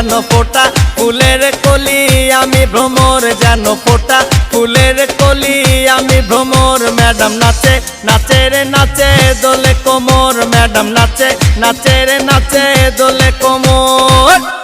যেন ফোটা, ফুলের কলি আমি ভ্রমর যেন ফোটা, ফুলের কলি আমি ভ্রমর। ম্যাডাম নাচে নাচে রে নাচে, দোলে কোমর। ম্যাডাম নাচে নাচে রে নাচে, দোলে কোমর।